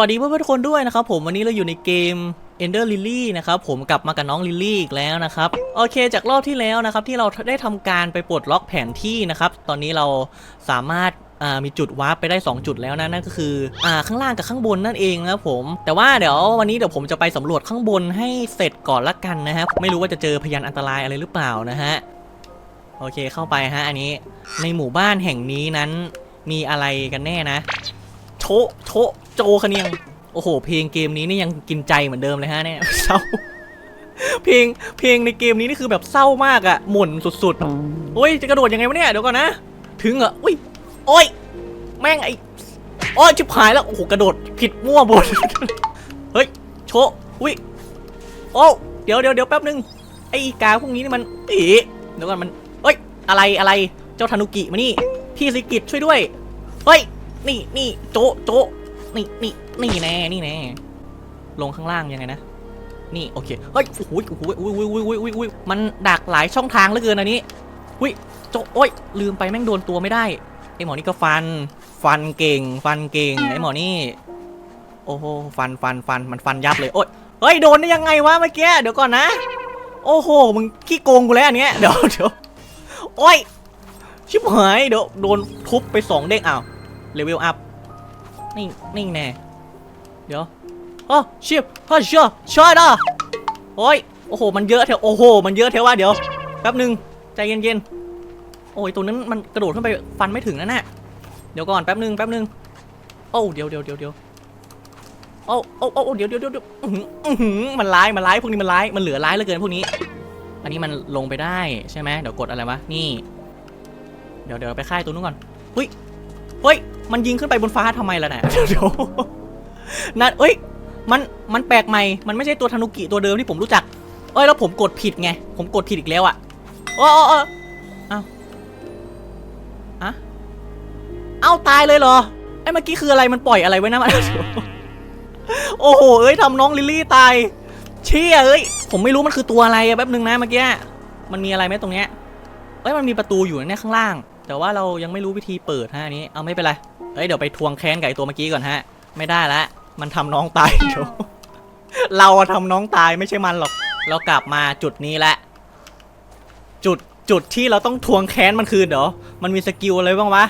วัสดีเพื่อนๆทุกคนด้วยนะครับผมวันนี้เราอยู่ในเกม Ender Lily นะครับผมกลับมากับน้องลิลลี่อีกแล้วนะครับโอเคจากรอบที่แล้วนะครับที่เราได้ทำการไปปลดล็อกแผนที่นะครับตอนนี้เราสามารถมีจุดวาร์ปไปได้ 2 จุดแล้วนะนั่นก็คืออ่าข้างล่างกับข้างบนนั่นเองนะครับผม แต่ว่าเดี๋ยววันนี้เดี๋ยวผมจะไปสำรวจข้างบนให้เสร็จก่อนละกันนะครับไม่รู้ว่าจะเจอพยานอันตรายอะไรหรือเปล่านะฮะโอเคเข้าไปฮะอันนี้ในหมู่บ้านแห่งนี้นั้นมีอะไรกันแน่นะ โชโช โจคะเนียง โอ้โห เพลงเกมนี้นี่ยังกินใจเหมือนเดิมเลยฮะเนี่ยเศร้า เพลงเพลงในเกมนี้นี่คือแบบเศร้ามากอะหม่นสุดๆโอ้ยจะกระโดดยังไงวะเนี่ยเดี๋ยวก่อนนะ ถึงเหรออุ้ยโอ้ยแม่งไอ้โอ้ยชิบหายแล้วโอ้โหกระโดดผิดมั่วบนเฮ้ยโชอุ้ยโอ้เดี๋ยวเดี๋ยวเดี๋ยวแป๊บนึงไอ้กาพวกนี้นี่มันเอ๋เดี๋ยวก่อนมันเฮ้ยอะไรอะไรเจ้าธนุกิมานี่พี่สิกิตช่วยด้วยเฮ้ยนี่นี่โจโจ นี่นี่นี่แน่นี่แน่ลงข้างล่างยังไงนะ นี่โอเค เฮ้ยโอ้โหโอ้โหโอ้ยโอ้ยโอ้ยโอ้ยโอ้ยโอ้ยมันดักหลายช่องทางเหลือเกินอันนี้อุ้ยโจะโอ้ยลืมไปแม่งโดนตัวไม่ได้ไอหมอนี่ก็ฟัน ฟันเก่ง ฟันเก่งไอหมอนี่ โอ้โหฟันฟันฟันมันฟันยับเลยโอ้ยเฮ้ยโดนได้ยังไงวะเมื่อกี้เดี๋ยวก่อนนะ โอ้โหมึงขี้โกงกูแล้วอันเนี้ยเดี๋ยวเดี๋ยวโอ้ยชิบหายเดี๋ยวโดนทุบไปสองเด้งอ้าวเลเวลอัพ นี่นี่แน่ เดี๋ยวอ๋อชิบฮ่าช่อช่วยนะโอ้ย โอ้โห มันเยอะแถว โอ้โห มันเยอะแถวว่าเดี๋ยว แป๊บหนึ่งใจเย็นๆ โอ้ย ตัวนั้นมันกระโดดขึ้นไปฟันไม่ถึงนั่นน่ะเดี๋ยวก่อน แป๊บหนึ่งแป๊บหนึ่งโอ้เดี๋ยวเดี๋ยวเดี๋ยวเดี๋ยวโอ้โอ้โอ้เดี๋ยวเดี๋ยวเดี๋ยวเดี๋ยวอื้อหืออื้อหือมันร้าย มันร้าย พวกนี้มันร้าย มันเหลือร้ายเหลือเกินพวกนี้ อันนี้มันลงไปได้ใช่ไหมเดี๋ยวกดอะไรวะ นี่ เดี๋ยวเดี๋ยวไปค่ายตัวนู้นก่อนเฮ้ยเฮ้ย มันยิงขึ้นไปบนฟ้าทำไมล่ะเนี่ยเดี๋ยวนั่นเอ้ย มัน มันแปลกใหม่ มันไม่ใช่ตัวธนุกิตัวเดิมที่ผมรู้จัก เอ้ย แล้วผมกดผิดไง ผมกดผิดอีกแล้วอะโอ้โอ้โอ้เอ้าอะเอ้าตายเลยเหรอ ไอ้เมื่อกี้คืออะไร มันปล่อยอะไรไว้นะมันโอ้โห เอ้ยทำน้องลิลลี่ตาย เชี่ยเอ้ย ผมไม่รู้มันคือตัวอะไรอะแป๊บนึงนะเมื่อกี้ มันมีอะไรไหมตรงเนี้ย เอ้ย มันมีประตูอยู่นะเนี่ยข้างล่าง แต่ว่าเรายังไม่รู้วิธีเปิดฮะอันนี้ เอาไม่เป็นไร เอ้ยเดี๋ยวไปทวงแค้นกับไอ้ตัวเมื่อกี้ก่อนฮะ ไม่ได้ละ มันทำน้องตายเดี๋ยวเราอะทำน้องตายไม่ใช่มันหรอก เรากลับมาจุดนี้แหละ จุดจุดที่เราต้องทวงแค้นมันคืนเดี๋ยวมันมีสกิลอะไรบ้างวะ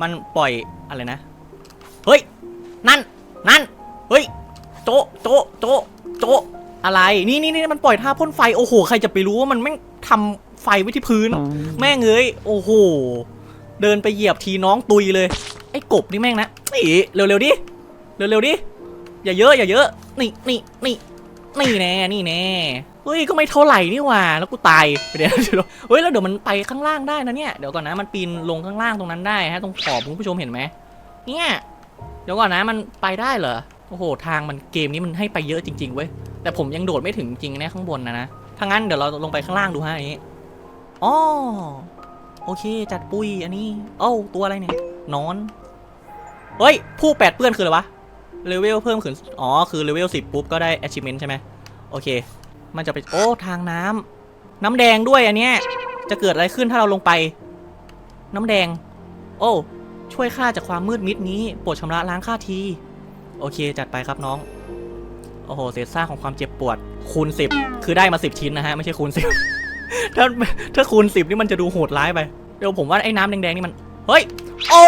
มันปล่อยอะไรนะ เฮ้ย นั่น นั่น เฮ้ย โจะโจะโจะโจะอะไร นี่นี่นี่มันปล่อยท่าพ่นไฟ โอ้โห ใครจะไปรู้ว่ามันแม่งทำไฟไว้ที่พื้น แม่งเอ้ย โอ้โห เดินไปเหยียบทีน้องตุยเลย ไอ้กบนี่แม่งนะนี่เร็วๆดิเร็วๆดิอย่าเยอะอย่าเยอะนี่นี่นี่นี่แน่นี่แน่เฮ้ยก็ไม่เท่าไหร่นี่หว่าแล้วกูตายไปเดี๋ยวเดี๋ยวเฮ้ยแล้วเดี๋ยวมันไปข้างล่างได้นะเนี่ยเดี๋ยวก่อนนะมันปีนลงข้างล่างตรงนั้นได้ฮะตรงขอบคุณผู้ชมเห็นไหมเนี่ยเดี๋ยวก่อนนะมันไปได้เหรอโอ้โหทางมันเกมนี้มันให้ไปเยอะจริงๆเว้ยแต่ผมยังโดดไม่ถึงจริงนะข้างบนนะนะถ้างั้นเดี๋ยวเราลงไปข้างล่างดูฮะอันนี้อ๋อโอเคจัดปุยอันนี้เอ้าตัวอะไรเนี่ยนอน เฮ้ย ผู้แปดเปื้อนคืออะไรวะเลเวลเพิ่มขึ้น อ๋อ คือเลเวลสิบปุ๊บก็ได้ achievement ใช่ไหมโอเค มันจะไป โอ้ ทางน้ำน้ำแดงด้วยอันเนี้ย จะเกิดอะไรขึ้นถ้าเราลงไป น้ำแดง โอ้ ช่วยข้าจากความมืดมิดนี้ โปรดชำระล้างข้าที โอเค จัดไปครับน้อง โอ้โห เศษซากของความเจ็บปวด คูณสิบคือได้มาสิบชิ้นนะฮะ ไม่ใช่คูณสิบถ้าถ้าคูณสิบนี่มันจะดูโหดร้ายไป เดี๋ยวผมว่าไอ้น้ำแดงๆนี่มัน เฮ้ย โอ้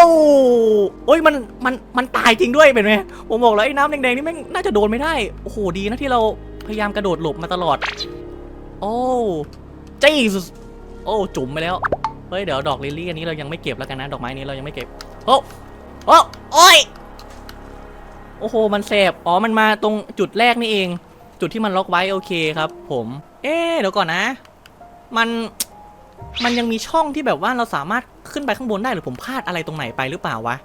โอ้ยมัน มัน มันตายจริงด้วยเป็นไหมผมบอกแล้วไอ้น้ำแดงๆนี่แม่งน่าจะโดนไม่ได้ โอ้โห ดีนะที่เราพยายามกระโดดหลบมาตลอด โอ้จีสโอ้ จุ่มไปแล้ว เฮ้ย เดี๋ยวดอกลิลลี่อันนี้เรายังไม่เก็บแล้วกันนะ ดอกไม้นี้เรายังไม่เก็บ โอ้โอ้โอ้ย โอ้โห มันแสบ อ๋อ มันมาตรงจุดแรกนี่เอง จุดที่มันล็อกไว้โอเคครับ ผม เอ๊เดี๋ยวก่อนนะ มัน มันยังมีช่องที่แบบว่าเราสามารถขึ้นไปข้างบนได้หรือผมพลาดอะไรตรงไหนไปหรือเปล่าวะ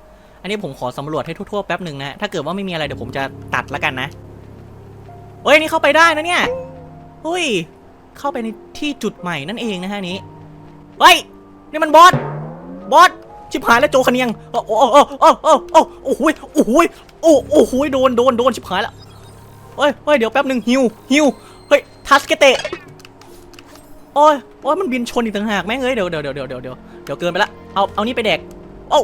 อันนี้ผมขอสำรวจให้ทั่วๆแป๊บหนึ่งนะ ถ้าเกิดว่าไม่มีอะไรเดี๋ยวผมจะตัดแล้วกันนะเฮ้ยนี่เข้าไปได้นะเนี่ยเฮ้ย เข้าไปในที่จุดใหม่นั่นเองนะฮะนี้เฮ้ยนี่มันบอสบอสชิบหายแล้วโจคะเนียงโอ้โอ้โอ้โอ้โอ้โอ้โอ้โหยโอ้โหยโอ้โอ้โหยโดนโดนโดนชิบหายแล้วเฮ้ยเฮ้ยเดี๋ยวแป๊บหนึ่งฮิวฮิวเฮ้ยทัสเกเต โอ้ยโอ้ยมันบินชนอีกต่างหากแม่งเอ้ยเดี๋ยวเดี๋ยวเดี๋ยวเดี๋ยวเดี๋ยวเดี๋ยวเดี๋ยวเกินไปละเอาเอานี่ไปแดกโอ้า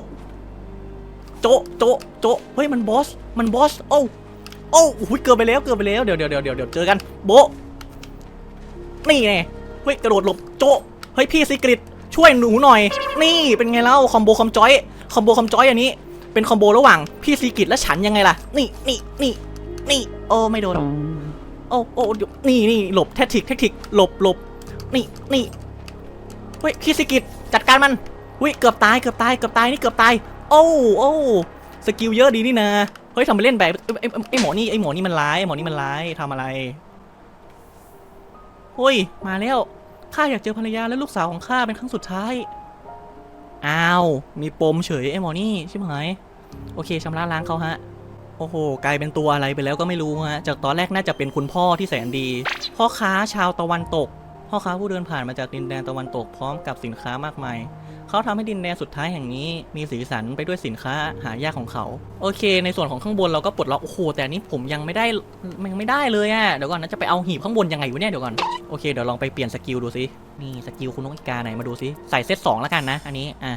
โจะโจะโจะเฮ้ยมันบอสมันบอสโอ้โอ้โหเกือบไปแล้วเกือบไปแล้วเดี๋ยวเดี๋ยวเดี๋ยวเดี๋ยวเดี๋ยวเจอกันโบะนี่ไงเฮ้ยกระโดดหลบโจะเฮ้ยพี่ซิกริตช่วยหนูหน่อย นี่เป็นไงเล่าคอมโบคอมจอยคอมโบคอมจอยอันนี้ เป็นคอมโบระหว่างพี่ซีกิตและฉันยังไงล่ะ นี่นี่นี่นี่โอ้ไม่โดนโอ้โอ้นี่นี่หลบแทคติกแทคติกหลบหลบ นี่นี่เฮ้ยพี่ซิกิตจัดการมันเฮ้ยเกือบตายเกือบตายเกือบตายนี่เกือบตาย โอ้โอ้สกิลเยอะดีนี่นะเฮ้ยทำไปเล่นแบบไอ้ไอ้หมอนี่ไอ้หมอนี่มันร้ายไอหมอนี่มันร้ายทำอะไรเฮ้ยมาแล้วข้าอยากเจอภรรยาและลูกสาวของข้าเป็นครั้งสุดท้ายอ้าวมีปมเฉยไอ้หมอนี่ใช่ไหมโอเคชำระล้างเขาฮะโอ้โหกลายเป็นตัวอะไรไปแล้วก็ไม่รู้ฮะจากตอนแรกน่าจะเป็นคุณพ่อที่แสนดี พ่อค้าชาวตะวันตก พ่อค้าผู้เดินผ่านมาจากดินแดนตะวันตกพร้อมกับสินค้ามากมาย เขาทำให้ดินแดนสุดท้ายแห่งนี้มีสีสันไปด้วยสินค้าหายากของเขา โอเค ในส่วนของข้างบนเราก็ปลดล็อกโอ้โหแต่อันนี้ผมยังไม่ได้ยังไม่ได้เลยอะเดี๋ยวก่อนนะจะไปเอาหีบข้างบนยังไงวะเนี่ยเดี๋ยวก่อนโอเคเดี๋ยวลองไปเปลี่ยนสกิลดูสินี่สกิลคุณนกอีกาไหนมาดูสิใส่เซตสองแล้วกันนะอันนี้อะ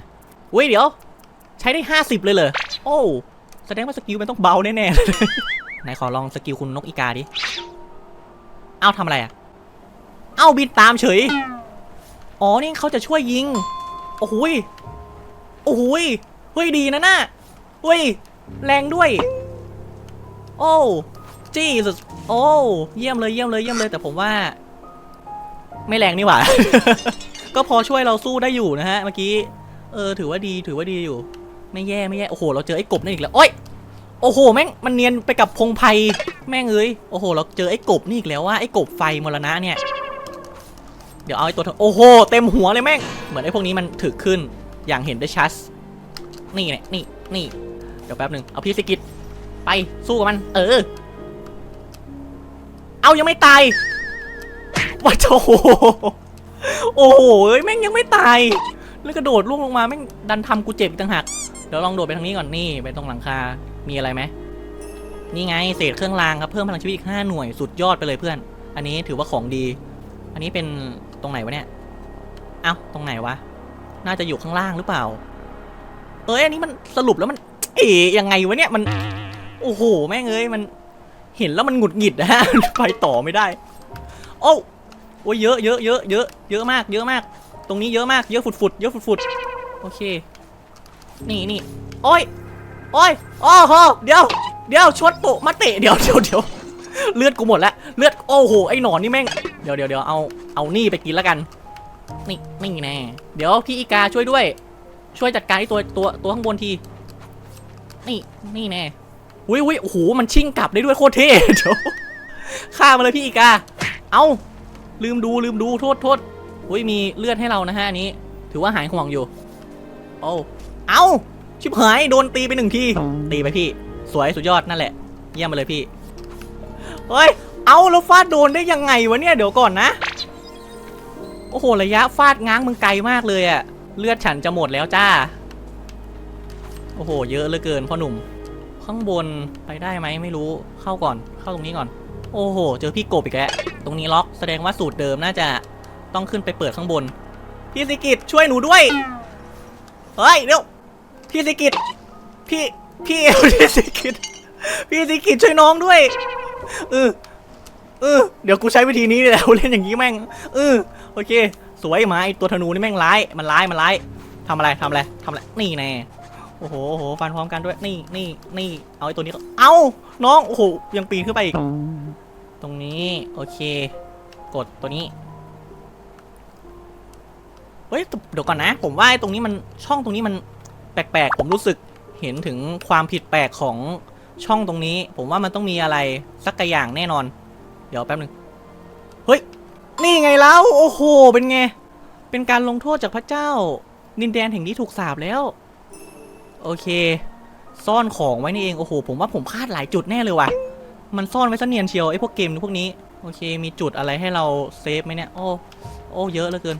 อุ้ยเดี๋ยว ใช้ได้ 50 เลยเหรอโอ้แสดงว่าสกิลมันต้องเบาแน่ๆเลยไหนขอลองสกิลคุณนกอีกาดิเอ้าทำอะไรอะ เอ้าบินตามเฉย อ๋อนี่เขาจะช่วยยิง โอ้โหยโอ้โหยเฮ้ยดีนะน่ะเฮ้ยแรงด้วย โอ้จีสุดโอ้เยี่ยมเลยเยี่ยมเลยเยี่ยมเลยแต่ผมว่า ไม่แรงนี่หว่า ก็พอช่วยเราสู้ได้อยู่นะฮะ เมื่อกี้ เออ ถือว่าดีถือว่าดีอยู่ ไม่แย่ไม่แย่โอ้โห เราเจอไอ้กบนี่อีกแล้วโอ้ยโอ้โหแม่งมันเนียนไปกับพงไพแม่งเอ้ยโอ้โห เราเจอไอ้กบนี่อีกแล้วว่าไอ้กบไฟมรณะเนี่ย ดี๋ยวเอาไอ้ตัวเถอโอ้โหเต็มหัวเลยแม่ง เหมือนไอ้พวกนี้มันถึกขึ้นอย่างเห็นได้ชัดนี่เนี่ยนี่นี่เดี๋ยวแป๊บหนึ่งเอาพี่สกิดไปสู้กับมัน เออ เอายังไม่ตายว้าโอ้โหโอ้โหเอ้ยแม่งยังไม่ตาย แล้วกระโดดล่วงลงมาแม่งดันทำกูเจ็บต่างหากเดี๋ยวลองโดดไปทางนี้ก่อนนี่ไปตรงหลังคา มีอะไรไหมนี่ไงเศษเครื่องรางครับเพิ่มพลังชีวิตอีก5หน่วยสุดยอดไปเลยเพื่อน อันนี้ถือว่าของดี อันนี้เป็น ตรงไหนวะเนี่ย เอ้า ตรงไหนวะ น่าจะอยู่ข้างล่างหรือเปล่า เอ้ย อันนี้มันสรุปแล้วมัน เอ๋ยังไงวะเนี่ย มัน โอ้โห แม่งเอ้ย มัน เห็นแล้วมันหงุดหงิดนะฮะ ไปต่อไม่ได้ โอ้โอ้ยเยอะเยอะเยอะเยอะเยอะมาก เยอะมาก ตรงนี้เยอะมาก เยอะฝุดฝุดเยอะฝุดฝุดโอเค นี่นี่โอ้ยโอ้ยโอ้โหเดี๋ยว เดี๋ยวชดโตะมาเตะ เดี๋ยวเดี๋ยวเดี๋ยวเลือดกูหมดแล้ว เลือดโอ้โหไอ้หนอนนี่แม่งเดี๋ยวเดี๋ยวเดี๋ยวเอาเอานี่ไปกินแล้วกัน นี่นี่แน่เดี๋ยวพี่อีกาช่วยด้วย ช่วยจัดการไอ้ตัวตัวตัวข้างบนที นี่นี่แน่อุ้ยอุ้ยโอ้โหมันชิ่งกลับได้ด้วยโคตรเท่เดี๋ยวฆ่ามาเลยพี่อีกา เอาลืมดูลืมดูโทษโทษอุ้ยมีเลือดให้เรานะฮะอันนี้ ถือว่าหายห่วงอยู่โอ้เอาชิบหายโดนตีไปหนึ่งทีตีไปพี่ สวยสุดยอดนั่นแหละ เยี่ยมไปเลยพี่เฮ้ย เอาแล้วฟาดโดนได้ยังไงวะเนี่ยเดี๋ยวก่อนนะ โอ้โหระยะฟาดง้างมึงไกลมากเลยอะเลือดฉันจะหมดแล้วจ้า โอ้โห เยอะเหลือเกินพ่อหนุ่ม ข้างบนไปได้ไหมไม่รู้เข้าก่อน เข้าตรงนี้ก่อน โอ้โห เจอพี่กบอีกแล้วตรงนี้ล็อกแสดงว่าสูตรเดิมน่าจะต้องขึ้นไปเปิดข้างบน พี่สิกิตช่วยหนูด้วย เฮ้ยเดี๋ยวพี่สิกิตพี่พี่เอ๋พี่สิกิตพี่สิกิตช่วยน้องด้วยเออ เออเดี๋ยวกูใช้วิธีนี้แหละเล่นอย่างนี้แม่งเออโอเค สวยมาไอตัวธนูนี่แม่งร้ายมันร้ายมันร้ายทำอะไรทำอะไรทำอะไรนี่แน่โอ้โหโอ้โหฟันพร้อมกันด้วยนี่นี่นี่เอาไอ้ตัวนี้ก็เอาน้องโอ้โหยังปีนขึ้นไปอีกตรงนี้โอเค กดตัวนี้เฮ้ยเดี๋ยวก่อนนะ ผมว่าไอ้ตรงนี้มันช่องตรงนี้มันแปลกๆ ผมรู้สึกเห็นถึงความผิดแปลกของช่องตรงนี้ ผมว่ามันต้องมีอะไรสักอย่างแน่นอน เดี๋ยวแป๊บหนึง เฮ้ย นี่ไงแล้ว โอ้โห เป็นไง เป็นการลงโทษจากพระเจ้า ดินแดนแห่งนี้ถูกสาปแล้ว โอเค ซ่อนของไว้นี่เอง โอ้โห ผมว่าผมพลาดหลายจุดแน่เลยว่ะ มันซ่อนไว้ซะเนียนเชียวไอ้พวกเกมพวกนี้ โอเค มีจุดอะไรให้เราเซฟไหมเนี่ย โอ้ โอ้เยอะเหลือเกิน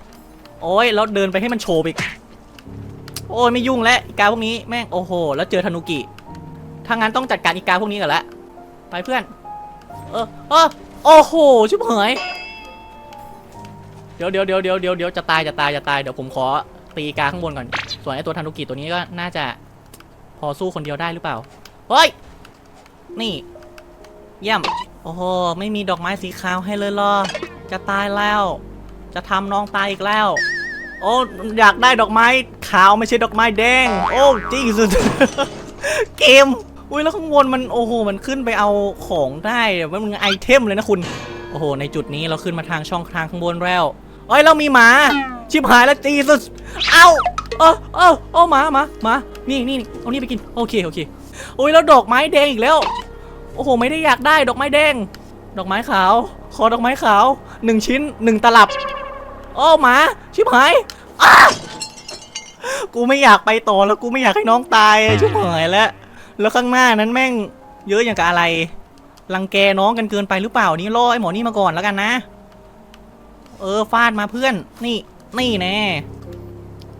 โอ้ยแล้วเดินไปให้มันโชว์อีก โอ้ยไม่ยุ่งแล้วอีกาพวกนี้แม่ง โอ้โห แล้วเจอธนุกิถ้างั้นต้องจัดการอีกาพวกนี้กันละ ไปเพื่อน เออเออ โอ้โหชิบหายเดี๋ยวเดี๋ยวเดี๋ยวเดี๋ยวเดี๋ยวเดี๋ยวจะตายจะตายจะตายเดี๋ยวผมขอตีกาข้างบนก่อน ส่วนไอ้ตัวธนุกิตัวนี้ก็น่าจะพอสู้คนเดียวได้หรือเปล่าเฮ้ยนี่ เยี่ยม โอ้โห ไม่มีดอกไม้สีขาวให้เลยเหรอจะตายแล้ว จะทำน้องตายอีกแล้ว โอ้อยากได้ดอกไม้ขาวไม่ใช่ดอกไม้แดง โอ้จริงสุดเกม อุ้ยแล้วข้างบนมันโอ้โหมันขึ้นไปเอาของได้มันมันไอเทมเลยนะคุณ โอ้โห ในจุดนี้เราขึ้นมาทางช่องทางข้างบนแล้วเอ้ยเรามีหมา ชิบหายแล้วจีสุดเอาเออเออเอาหมาหมาหมานี่นี่เอานี่ไปกินโอเคโอเคโอ้ยแล้วดอกไม้แดงอีกแล้ว โอ้โห ไม่ได้อยากได้ดอกไม้แดง ดอกไม้ขาวขอดอกไม้ขาวหนึ่งชิ้นหนึ่งตลับโอ้หมาชิบหายกูไม่อยากไปต่อแล้วกูไม่อยากให้น้องตายชิบหายแล้ว แล้วข้างหน้านั้นแม่งเยอะอย่างกับอะไร รังแกน้องกันเกินไปหรือเปล่า นี่ล่อไอ้หมอนี่มาก่อนแล้วกันนะ เออฟาดมาเพื่อน นี่ นี่แน่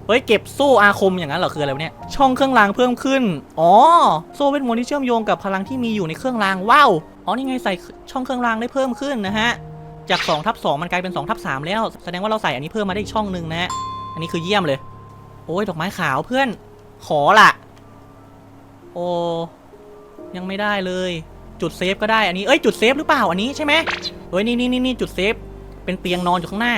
เฮ้ยเก็บโซ่อาคมอย่างนั้นเหรอคืออะไรวะเนี่ย ช่องเครื่องรางเพิ่มขึ้น อ๋อ โซ่เวทมนต์ที่เชื่อมโยงกับพลังที่มีอยู่ในเครื่องราง ว้าว อ๋อนี่ไงใส่ช่องเครื่องรางได้เพิ่มขึ้นนะฮะ จาก2ทับ2มันกลายเป็น2ทับ3แล้ว แสดงว่าเราใส่อันนี้เพิ่มมาได้อีกช่องหนึ่งนะฮะอันนี้คือเยี่ยมเลย โอ้ยดอกไม้ขาวเพื่อน ขอละ โอ้ยังไม่ได้เลย จุดเซฟก็ได้อันนี้เอ้ยจุดเซฟหรือเปล่าอันนี้ใช่ไหมเฮ้ยนี่นี่นี่นี่จุดเซฟเป็นเตียงนอนอยู่ข้างหน้า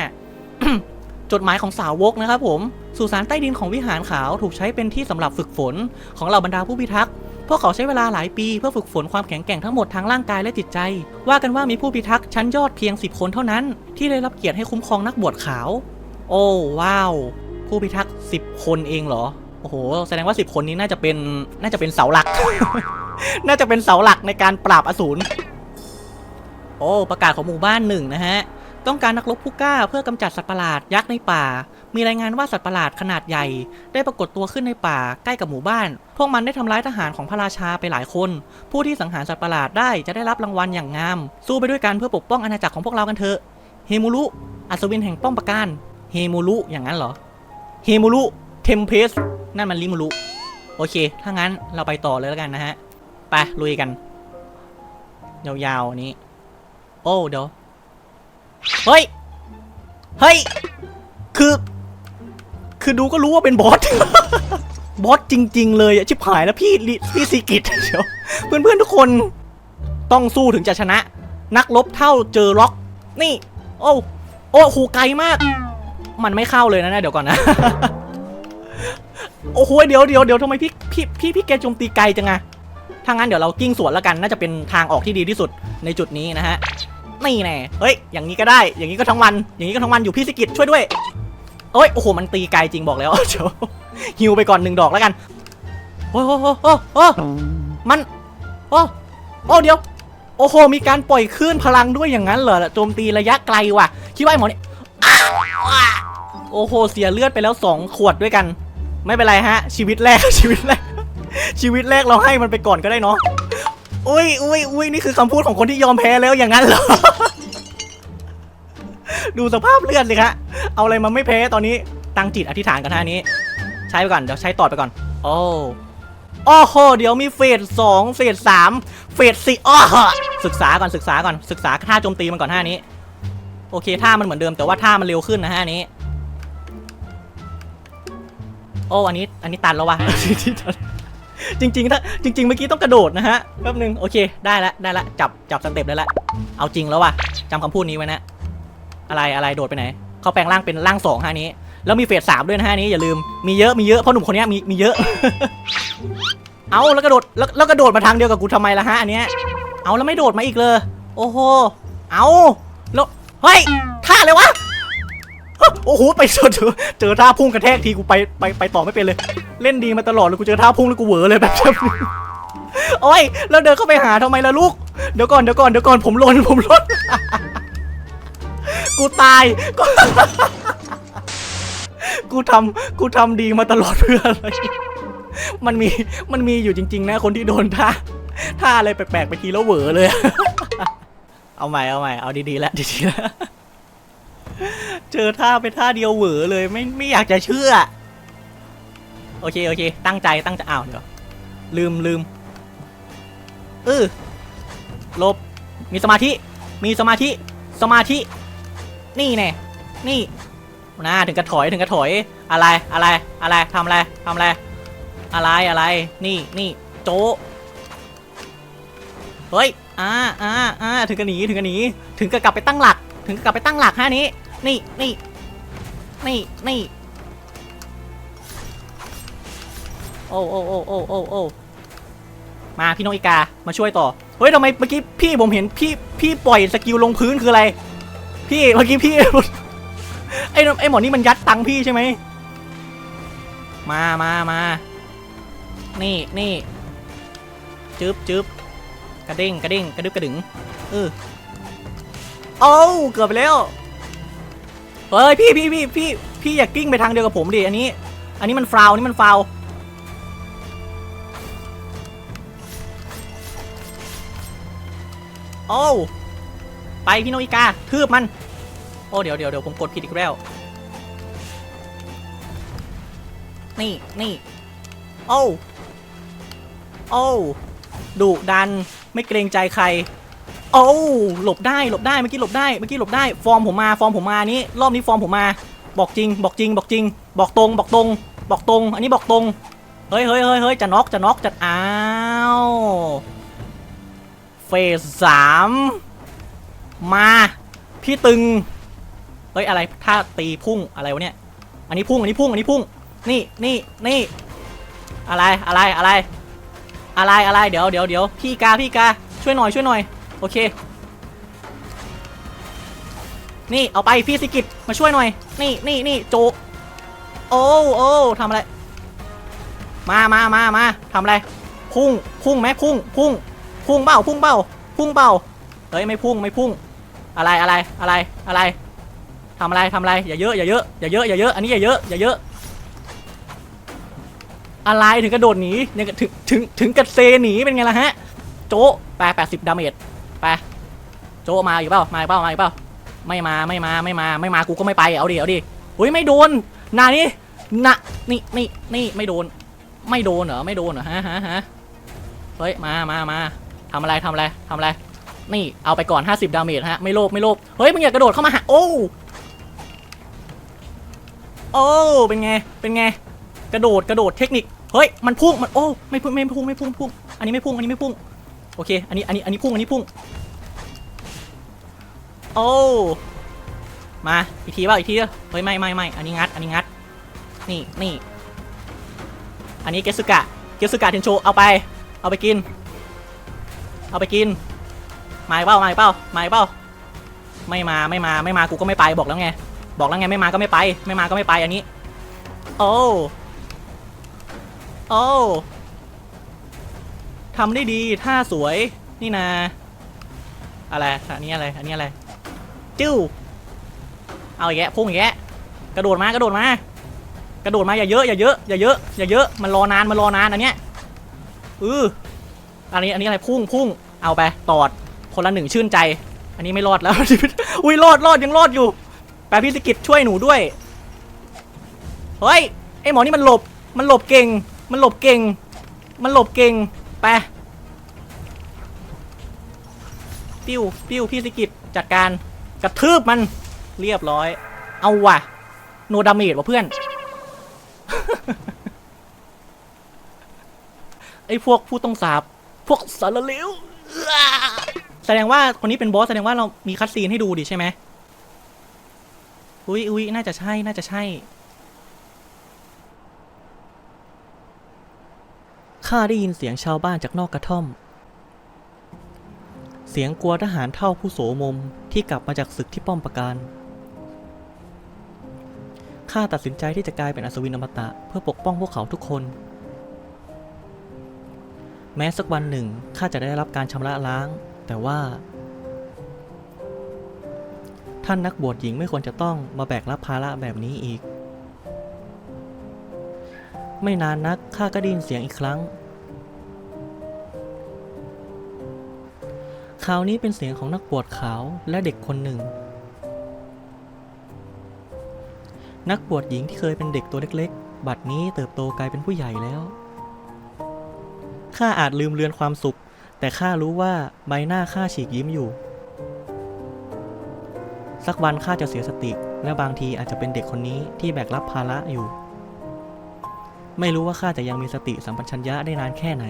จดหมายของสาวกนะครับผมสุสานใต้ดินของวิหารขาวถูกใช้เป็นที่สำหรับฝึกฝนของเหล่าบรรดาผู้พิทักษ์พวกเขาใช้เวลาหลายปีเพื่อฝึกฝนความแข็งแกร่งทั้งหมดทางร่างกายและจิตใจ ว่ากันว่ามีผู้พิทักษ์ชั้นยอดเพียง 10 คนเท่านั้น ที่ได้รับเกียรติให้คุ้มครองนักบวชขาว โอ้ว้าว ผู้พิทักษ์10 คนเองเหรอ โอ้โห แสดงว่า 10 คนนี้น่าจะเป็นน่าจะเป็นเสาหลัก น่าจะเป็นเสาหลักในการปราบอสูร โอ้ ประกาศของหมู่บ้านหนึ่งนะฮะ ต้องการนักรบผู้กล้าเพื่อกำจัดสัตว์ประหลาดยักษ์ในป่า มีรายงานว่าสัตว์ประหลาดขนาดใหญ่ ได้ปรากฏตัวขึ้นในป่าใกล้กับหมู่บ้าน พวกมันได้ทำร้ายทหารของพระราชาไปหลายคน ผู้ที่สังหารสัตว์ประหลาดได้จะได้รับรางวัลอย่างงาม สู้ไปด้วยกันเพื่อปกป้องอาณาจักรของพวกเรากันเถอะ เฮมูรุอัศวินแห่งป้อมปราการ เฮมูรุอย่างนั้นเหรอ เฮมูรุ เทมเพสนั่นมันลิมูรุโอเค ถ้างั้นเราไปต่อเลยแล้วกันนะฮะ ไป ลุยกัน ยาวๆอันนี้ โอ้เดี๋ยว เฮ้ย เฮ้ย คือ คือดูก็รู้ว่าเป็นบอส บอสจริง ๆ เลยอะชิบหายแล้วพี่ลิพี่ซีกิตเดี๋ยว เพื่อนๆทุกคนต้องสู้ถึงจะชนะ นักรบเท่าเจอล็อก นี่ โอ้ โอ้หูไกลมาก มันไม่เข้าเลยนะเนี่ยเดี๋ยวก่อนนะ โอ้โหเดี๋ยวเดี๋ยวเดี๋ยวทำไมพี่พี่พี่พี่แกโจมตีไกลจังอะถ้างั้นเดี๋ยวเรากิ้งสวนแล้วกันน่าจะเป็นทางออกที่ดีที่สุดในจุดนี้นะฮะนี่แน่เฮ้ยอย่างนี้ก็ได้ อย่างนี้ก็ทั้งวัน อย่างนี้ก็ทั้งวันอยู่พี่สกิตช่วยด้วยเอ้ยโอ้โหมันตีไกลจริงบอกแล้วเดี๋ยวฮิวไปก่อนหนึ่งดอกแล้วกันโอ้โหโอ้โหโอ้มันโอ้โอ้เดี๋ยวโอ้โห มีการปล่อยคลื่นพลังด้วยอย่างนั้นเหรอโจมตีระยะไกลว่ะ คิดว่าไอ้หมอนี่โอ้โห เสียเลือดไปแล้วสองขวดด้วยกัน ไม่เป็นไรฮะ ชีวิตแรกชีวิตแรก ชีวิตแรกเราให้มันไปก่อนก็ได้เนาะอุ้ยอุ้ยอุ้ยนี่คือคำพูดของคนที่ยอมแพ้แล้วอย่างนั้นเหรอดูสภาพเลือดสิคะเอาอะไรมาไม่แพ้ตอนนี้ตั้งจิตอธิษฐานกันท่านี้ ใช้ไปก่อนเดี๋ยวใช้ต่อไปก่อน โอ้โอ้โหเดี๋ยวมีเฟสสองเฟสสามเฟสสี่อ้อศึกษาก่อนศึกษาก่อนศึกษาท่าโจมตีมันก่อนท่านี้ โอเคท่ามันเหมือนเดิมแต่ว่าท่ามันเร็วขึ้นนะฮะอันนี้ โอ้อันนี้อันนี้ตันแล้ววะจริงๆถ้าจริง ๆ เมื่อกี้ต้องกระโดดนะฮะแป๊บนึงโอเคได้ละได้ละจับจับสเต็ปได้ละเอาจริงแล้ววะจำคำพูดนี้ไว้นะอะไรอะไรโดดไปไหนเขาแปลงร่างเป็นร่างสองฮะนี้ แล้วมีเฟสสามด้วยนะฮะนี้อย่าลืมมีเยอะมีเยอะเพราะหนุ่มคนเนี้ยมีมีเยอะ เอาแล้วกระโดดแล้วแล้วกระโดดมาทางเดียวกับกูทำไมล่ะฮะอันเนี้ยเอาแล้วไม่โดดมาอีกเลย โอ้โหเอาแล้วเฮ้ยท่าเลยวะ โอ้โหไปเจอเจอท่าพุ่งกระแทกทีกูไปไปไปต่อไม่เป็นเลย เล่นดีมาตลอดเลยกูเจอท่าพุ่งแล้วกูเหวอเลยแบบโอ้ยแล้วเดินเข้าไปหาทำไมล่ะลูกเดี๋ยวก่อนเดี๋ยวก่อนเดี๋ยวก่อนผมลนผมลนกูตายกูกูทำกูทำดีมาตลอดเพื่ออะไรมันมีมันมีอยู่จริง ๆ นะ คนที่โดนท่าท่าอะไรแปลกๆไปทีแล้วเหวอเลย เอาใหม่เอาใหม่เอาดีๆแล้วดีๆแล้ว เจอท่าไปท่าเดียวเหวอเลยไม่ไม่อยากจะเชื่อ โอเค โอเค ตั้งใจตั้งใจอ้าวเดี๋ยวลืมลืมเออลบ มีสมาธิ มีสมาธิ สมาธิ นี่แน่นี่นะถึงกระถอยถึงกระถอย อะไร อะไร อะไรทำอะไรทำอะไร อะไร อะไร นี่ นี่ โจเฮ้ย อ่าอ่าอ่าถึงกันหนี ถึงกันหนี ถึงกับกลับไปตั้งหลัก ถึงกับกลับไปตั้งหลักฮะนี้ นี่นี่นี่นี่โอ้โอ้โอ้โอ้โอ้โอ้มาพี่น้องอีกา มาช่วยต่อ เฮ้ยทำไมเมื่อกี้พี่ผมเห็นพี่พี่ปล่อยสกิลลงพื้นคืออะไร พี่เมื่อกี้พี่ไอ้ไอ้หมอนี่มันยัดตังค์พี่ใช่ไหม มามามา นี่นี่จึ๊บจึ๊บกระเด้งกระเด้งกระดึบกระดึงเออโอ้เกือบไปแล้ว เฮ้ยพี่พี่พี่พี่พี่อย่ากิ้งไปทางเดียวกับผมดิอันนี้ อันนี้มันฟาวอันนี้มันฟาวโอ้ไปพี่โนอิกาทืบมัน โอ้เดี๋ยวเดี๋ยวเดี๋ยวผมกดผิดอีกแล้ว นี่นี่โอ้โอ้ดุดันไม่เกรงใจใคร โอ้หลบได้หลบได้เมื่อกี้หลบได้เมื่อกี้หลบได้ฟอร์มผมมาฟอร์มผมมานี้รอบนี้ฟอร์มผมมา บอกจริง บอกจริง บอกจริง บอกตรง บอกตรง บอกตรง อันนี้บอกตรงเฮ้ยเฮ้ยเฮ้ยเฮ้ยจะน็อกจะน็อกจะอ้าวเฟสสามมาพี่ตึงเฮ้ยอะไรถ้าตีพุ่งอะไรวะเนี่ยอันนี้พุ่งอันนี้พุ่งอันนี้พุ่งนี่นี่นี่อะไรอะไรอะไรอะไรอะไรเดี๋ยวเดี๋ยวเดี๋ยวพี่กาพี่กาช่วยหน่อยช่วยหน่อย โอเค นี่เอาไปพี่สิกิตมาช่วยหน่อย นี่นี่นี่โจ โอ้โอ้ทำอะไร มามามามาทำอะไร พุ่ง พุ่งไหมพุ่ง พุ่ง พุ่งเบ้าพุ่งเบ้าพุ่งเบ้าเฮ้ยไม่พุ่งไม่พุ่ง อะไรอะไรอะไรอะไรทำอะไรทำอะไรอย่าเยอะอย่าเยอะอย่าเยอะอย่าเยอะอันนี้อย่าเยอะอย่าเยอะอะไรถึงกระโดดหนีถึงถึงถึงกระเซหนีเป็นไงล่ะฮะ โจะแปดแปดสิบดาเมจ ไป โจมาอีกเปล่า มาอีกเปล่า มาอีกเปล่า ไม่มา ไม่มา ไม่มา ไม่มา กูก็ไม่ไป เอาดิ เอาดิอุ้ยไม่โดนนานี่นะนี่นี่นี่ไม่โดน ไม่โดนเหรอ ไม่โดนเหรอ ฮะฮะฮะเฮ้ย มามามาทำอะไรทำอะไรทำอะไร นี่ เอาไปก่อน 50 ดาเมจฮะ ไม่โลภ ไม่โลภ เฮ้ย มึงอย่ากระโดดเข้ามาหาโอ้โอ้ เป็นไง เป็นไง กระโดด กระโดด เทคนิค เฮ้ย มันพุ่ง มัน โอ้ ไม่พุ่ง ไม่พุ่ง ไม่พุ่งพุ่ง อันนี้ไม่พุ่ง อันนี้ไม่พุ่ง โอเค อันนี้ อันนี้ อันนี้พุ่ง อันนี้พุ่ง โอ้ มา อีกทีเปล่าอีกทีเฮ้ย ไม่ไม่ไม่อันนี้งัด อันนี้งัด นี่ นี่ อันนี้เกสุกะ เกสุกะเทนโช เอาไป เอาไปกิน เอาไปกิน มาเปล่ามาเปล่ามาเปล่าไม่มา ไม่มา ไม่มา กูก็ไม่ไป บอกแล้วไง บอกแล้วไง ไม่มา ก็ไม่ไป ไม่มา ก็ไม่ไป อันนี้ โอ้ โอ้ ทำได้ดีท่าสวยนี่นาอะไรอันนี้อะไรอันนี้อะไรจิ้วเอาแยะพุ่งแยะกระโดดมากระโดดมากระโดดมาอย่าเยอะอย่าเยอะอย่าเยอะอย่าเยอะมันรอนานมันรอนานอันเนี้ยเอออันนี้อันนี้อะไรพุ่งพุ่งเอาไปตอดคนละหนึ่งชื่นใจ อันนี้ไม่รอดแล้วอุ้ยรอดรอดยังรอดอยู่แปลพิสกิจช่วยหนูด้วยเฮ้ยไอหมอนี่มันหลบมันหลบเก่ง มันหลบเก่ง มันหลบเก่ง ไปปิ้วปิ้วพี่สกิจจัดการกระทืบมันเรียบร้อย เอาว่ะโนดาเมจว่ะเพื่อน ไอ้พวกผู้ต้องสาบ พวกสารเลวแสดงว่าคนนี้เป็นบอสแสดงว่าเรามีคัดซีนให้ดูดิใช่ไหมอุ้ยอุ้ยน่าจะใช่น่าจะใช่ ข้าได้ยินเสียงชาวบ้านจากนอกกระท่อม เสียงกลัวทหารเท่าผู้โสมมที่กลับมาจากศึกที่ป้อมปราการข้าตัดสินใจที่จะกลายเป็นอัศวินอมตะเพื่อปกป้องพวกเขาทุกคน แม้สักวันหนึ่งข้าจะได้รับการชำระล้าง แต่ว่า ท่านนักบวชหญิงไม่ควรจะต้องมาแบกรับภาระแบบนี้อีก ไม่นานนักข้าก็ได้ยินเสียงอีกครั้ง คราวนี้เป็นเสียงของนักบวชขาวและเด็กคนหนึ่ง นักบวชหญิงที่เคยเป็นเด็กตัวเล็กๆ บัดนี้เติบโตกลายเป็นผู้ใหญ่แล้ว ข้าอาจลืมเลือนความสุข แต่ข้ารู้ว่าใบหน้าข้าฉีกยิ้มอยู่ สักวันข้าจะเสียสติ และบางทีอาจจะเป็นเด็กคนนี้ที่แบกรับภาระอยู่ ไม่รู้ว่าข้าจะยังมีสติสัมปชัญญะได้นานแค่ไหน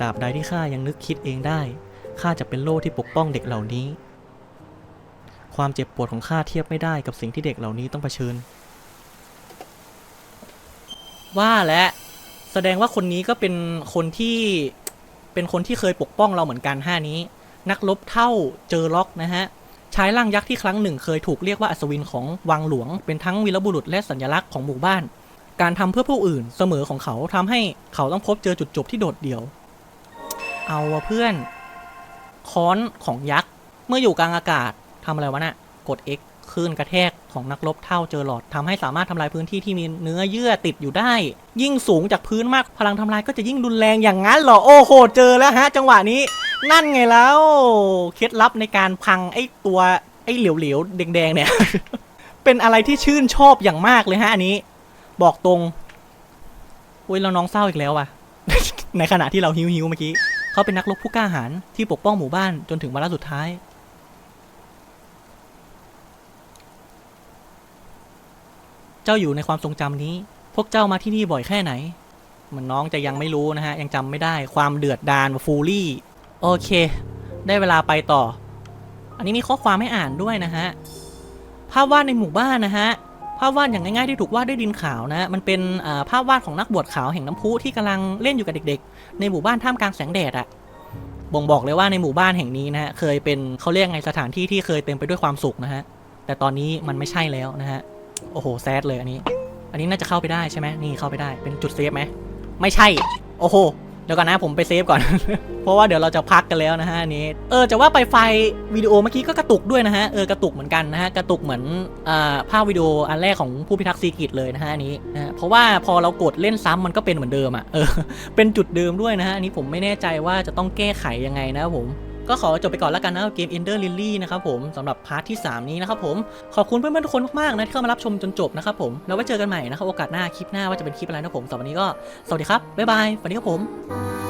ตราบใดที่ข้ายังนึกคิดเองได้ ข้าจะเป็นโล่ที่ปกป้องเด็กเหล่านี้ ความเจ็บปวดของข้าเทียบไม่ได้กับสิ่งที่เด็กเหล่านี้ต้องเผชิญ ว่าและแสดงว่าคนนี้ก็เป็นคนที่เป็นคนที่เคยปกป้องเราเหมือนกันห้านี้ นักรบเท่าเจอล็อกนะฮะชายร่างยักษ์ที่ครั้งหนึ่งเคยถูกเรียกว่าอัศวินของวังหลวง เป็นทั้งวีรบุรุษและสัญลักษณ์ของหมู่บ้าน การทำเพื่อผู้อื่นเสมอของเขาทำให้เขาต้องพบเจอจุดจบที่โดดเดี่ยว เอาวะเพื่อนค้อนของยักษ์ เมื่ออยู่กลางอากาศทำอะไรวะน่ะกด X คลื่นกระแทกของนักรบเท่าเจอหลอดทำให้สามารถทำลายพื้นที่ที่มีเนื้อเยื่อติดอยู่ได้ ยิ่งสูงจากพื้นมากพลังทำลายก็จะยิ่งรุนแรงอย่างนั้นเหรอโอ้โหเจอแล้วฮะ จังหวะนี้ นั่นไงแล้วเคล็ดลับในการพังไอ้ตัวไอ้เหลวๆแดงๆเนี่ย เป็นอะไรที่ชื่นชอบอย่างมากเลยฮะอันนี้ บอกตรงอุ้ยเราน้องเศร้าอีกแล้วว่ะในขณะที่เราฮิวฮิวๆเมื่อกี้ เขาเป็นนักรบผู้กล้าหาญที่ปกป้องหมู่บ้านจนถึงวาระสุดท้าย เจ้าอยู่ในความทรงจำนี้ พวกเจ้ามาที่นี่บ่อยแค่ไหนมือนน้องจะยังไม่รู้นะฮะ ยังจำไม่ได้ ความเดือดดาลฟูลี่ โอเค ได้เวลาไปต่อ อันนี้มีข้อความให้อ่านด้วยนะฮะ ภาพวาดในหมู่บ้านนะฮะ ภาพวาดอย่างง่ายๆที่ถูกวาดด้วยดินขาวนะ มันเป็นภาพวาดของนักบวชขาวแห่งน้ำพุที่กำลังเล่นอยู่กับเด็กๆ ในหมู่บ้านท่ามกลางแสงแดดอะบ่งบอกเลยว่าในหมู่บ้านแห่งนี้นะฮะเคยเป็นเขาเรียกไงสถานที่ที่เคยเต็มไปด้วยความสุขนะฮะแต่ตอนนี้มันไม่ใช่แล้วนะฮะโอ้โหแซดเลยอันนี้ อันนี้น่าจะเข้าไปได้ใช่ไหมนี่เข้าไปได้เป็นจุดเซฟไหมไม่ใช่ โอ้โห ดี๋ยวก่อนนะผมไปเซฟก่อน เพราะว่าเดี๋ยวเราจะพักกันแล้วนะฮะนี้ เออจะว่าไปไฟวิดีโอเมื่อกี้ก็กระตุกด้วยนะฮะเออกระตุกเหมือนกันนะฮะกระตุกเหมือนอ่าภาพวิดีโออันแรกของผู้พิทักษ์ซีกิตเลยนะฮะนี้นะเพราะว่าพอเรากดเล่นซ้ำมันก็เป็นเหมือนเดิมอะเออเป็นจุดเดิมด้วยนะฮะอันนี้ผมไม่แน่ใจว่าจะต้องแก้ไขยังไงนะผม ก็ขอจบไปก่อนแล้วกันนะกับเกม Ender Lily นะครับผมสำหรับพาร์ทที่ 3 นี้นะครับผมขอบคุณเพื่อนๆทุกคนมากๆนะที่เข้ามารับชมจนจบนะครับผมแล้วไว้เจอกันใหม่นะครับโอกาสหน้าคลิปหน้าว่าจะเป็นคลิปอะไรนะผมสำหรับวันนี้ก็สวัสดีครับบ๊ายบายสวัสดีครับผม